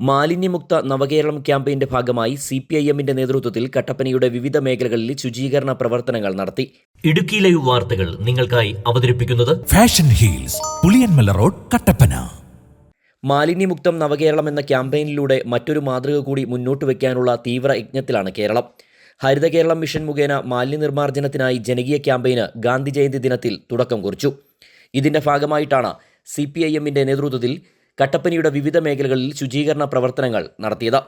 മാലിന്യമുക്ത നവകേരളം ക്യാമ്പയിന്റെ ഭാഗമായി സി പി ഐ എമ്മിന്റെ നേതൃത്വത്തിൽ കട്ടപ്പനയുടെ വിവിധ മേഖലകളിൽ ശുചീകരണ പ്രവർത്തനങ്ങൾ നടത്തി. ഇടുക്കി ലൈവ് വാർത്തകൾ നിങ്ങൾക്കായി അവതരിപ്പിക്കുന്നത് fashion heels Puliyanmala road Kattappana. മാലിന്യമുക്തം നവകേരളം എന്ന ക്യാമ്പയിനിലൂടെ മറ്റൊരു മാതൃക കൂടി മുന്നോട്ട് വയ്ക്കാനുള്ള തീവ്ര യജ്ഞത്തിലാണ് കേരളം. ഹരിത കേരളം മിഷൻ മുഖേന മാലിന്യനിർമ്മാർജനത്തിനായി ജനകീയ ക്യാമ്പയിന് ഗാന്ധി ജയന്തി ദിനത്തിൽ തുടക്കം കുറിച്ചു. ഇതിന്റെ ഭാഗമായിട്ടാണ് സി പി ഐ എമ്മിന്റെ നേതൃത്വത്തിൽ കട്ടപ്പനയുടെ വിവിധ മേഖലകളിൽ ശുചീകരണ പ്രവർത്തനങ്ങൾ നടത്തിയത്.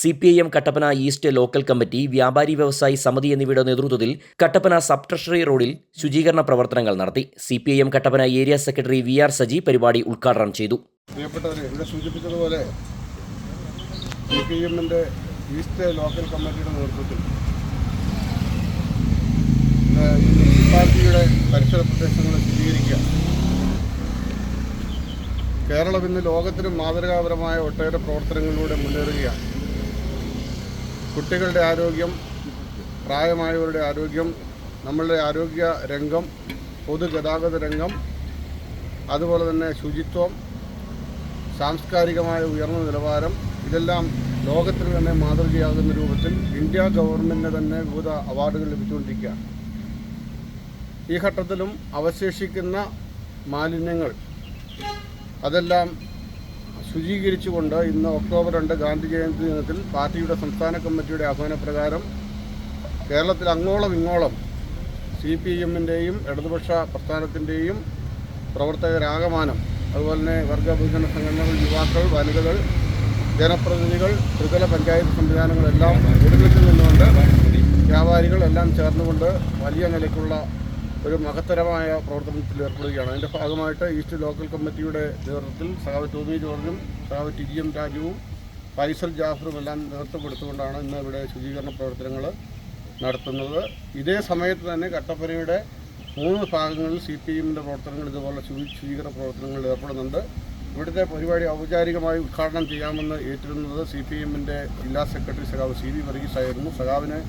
C P I M Kattappana east local committee വ്യാപാരി വ്യവസായി സമിതി എന്നിവയുടെ നേതൃത്വത്തിൽ കട്ടപ്പന സബ് ട്രഷറി റോഡിൽ ശുചീകരണ പ്രവർത്തനങ്ങൾ നടത്തി. C P I M Kattappana area secretary V R Saji പരിപാടി ഉദ്ഘാടനം ചെയ്തു. ഈസ്റ്റ് ലോക്കൽ കമ്മിറ്റിയുടെ നേതൃത്വത്തിൽ പരിസര പ്രദേശങ്ങൾ ശുചീകരിക്കുക. കേരളം ഇന്ന് ലോകത്തിനും മാതൃകാപരമായ ഒട്ടേറെ പ്രവർത്തനങ്ങളിലൂടെ മുന്നേറുകയാണ്. കുട്ടികളുടെ ആരോഗ്യം പ്രായമായവരുടെ ആരോഗ്യം നമ്മളുടെ ആരോഗ്യ രംഗം പൊതുഗതാഗത രംഗം അതുപോലെ തന്നെ ശുചിത്വം സാംസ്കാരികമായ ഉയർന്ന നിലവാരം ഇതെല്ലാം ലോകത്തിന് തന്നെ മാതൃകയാകുന്ന രൂപത്തിൽ ഇന്ത്യ ഗവൺമെന്റിന് തന്നെ വിവിധ അവാർഡുകൾ ലഭിച്ചുകൊണ്ടിരിക്കുകയാണ്. ഈ ഘട്ടത്തിലും അവശേഷിക്കുന്ന മാലിന്യങ്ങൾ അതെല്ലാം ശുചീകരിച്ചുകൊണ്ട് ഇന്ന് ഒക്ടോബർ രണ്ട് ഗാന്ധി ജയന്തി ദിനത്തിൽ പാർട്ടിയുടെ സംസ്ഥാന കമ്മിറ്റിയുടെ ആഹ്വാനപ്രകാരം കേരളത്തിൽ അങ്ങോളം ഇങ്ങോളം സി പി എമ്മിന്റെയും ഇടതുപക്ഷ പ്രസ്ഥാനത്തിന്റെയും പ്രവർത്തകരാകമാനം അതുപോലെ തന്നെ വർഗഭൂഷണ സംഘടനകൾ യുവാക്കൾ വനിതകൾ ജനപ്രതിനിധികൾ ത്രിതല പഞ്ചായത്ത് സംവിധാനങ്ങളെല്ലാം ഒരുമിച്ച് നിന്നുകൊണ്ട് വ്യാപാരികൾ എല്ലാം ചേർന്നുകൊണ്ട് വലിയ നിലയ്ക്കുള്ള ഒരു മഹത്തരമായ പ്രവർത്തനത്തിൽ ഏർപ്പെടുകയാണ്. അതിന്റെ ഭാഗമായിട്ട് ഈസ്റ്റ് ലോക്കൽ കമ്മിറ്റിയുടെ നേതൃത്വത്തിൽ സഹാവ് ടോമി ജോർജും സഹാവ് ടി എം രാജുവും ഫൈസൽ ജാഫറും എല്ലാം നേതൃത്വം കൊടുത്തുകൊണ്ടാണ് ഇന്ന് ഇവിടെ ശുചീകരണ പ്രവർത്തനങ്ങൾ നടത്തുന്നത്. ഇതേ സമയത്ത് തന്നെ കട്ടപ്പനയുടെ മൂന്ന് ഭാഗങ്ങളിൽ സി പി എമ്മിന്റെ പ്രവർത്തനങ്ങൾ ഇതുപോലെ ശുചി ശുചീകരണ പ്രവർത്തനങ്ങളിൽ ഏർപ്പെടുന്നുണ്ട്. ഇവിടുത്തെ പരിപാടി ഔപചാരികമായി ഉദ്ഘാടനം ചെയ്യാമെന്ന് ഏറ്റിരുന്നത് സി പി എമ്മിന്റെ ജില്ലാ സെക്രട്ടറി സഖാവ് സി വി വർഗീസ് ആയിരുന്നു സഖാവിന്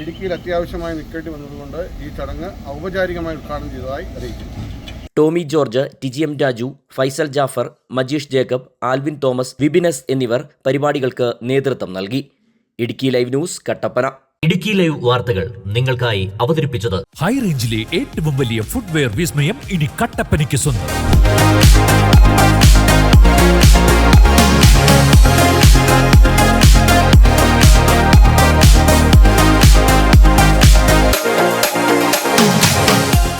ഇടുക്കിയിൽ അത്യാവശ്യമായി നിൽക്കേണ്ടി വന്നതുകൊണ്ട് ഈ ചടങ്ങ് ഔപചാരികമായി ഉദ്ഘാടനം ചെയ്തതായി അറിയിക്കുന്നു. ടോമി ജോർജ് ടിജി എം രാജു ഫൈസൽ ജാഫർ മജീഷ് ജേക്കബ് ആൽവിൻ തോമസ് വിബിനസ് എന്നിവർ പരിപാടികൾക്ക് നേതൃത്വം നൽകി. Idukki live news Kattappana. Idukki live വാർത്തകൾ നിങ്ങൾക്കായി അവതരിപ്പിച്ചത് ഹൈ റേഞ്ചിലെ ഏറ്റവും വലിയ ഫുട്വെയർ വിസ്മയം ഇനി കട്ടപ്പനയ്ക്ക് സ്വന്തം.